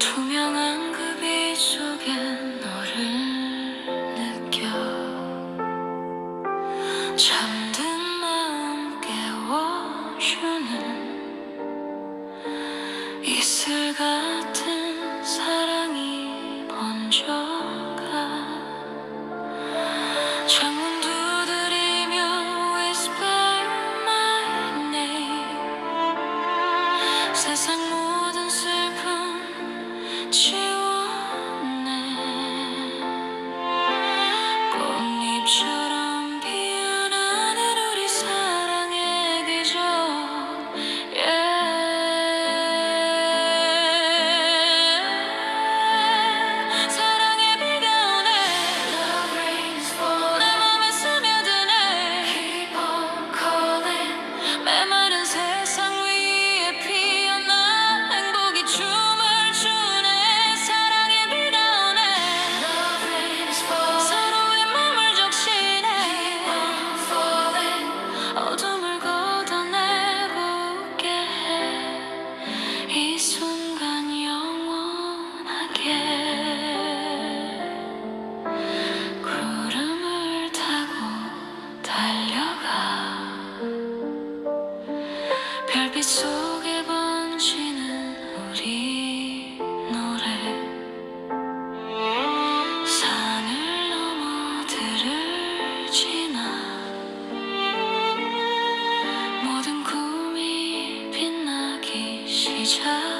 투명한 그빛 속에 너를 느껴. 잠든 마음 깨워주는 이슬 같은 사랑이 번져가. 창문 두드리며 whisper 세상 capture 속에 번지는 우리 노래. 산을 넘어 들을 지나. 모든 꿈이 빛나기 시작.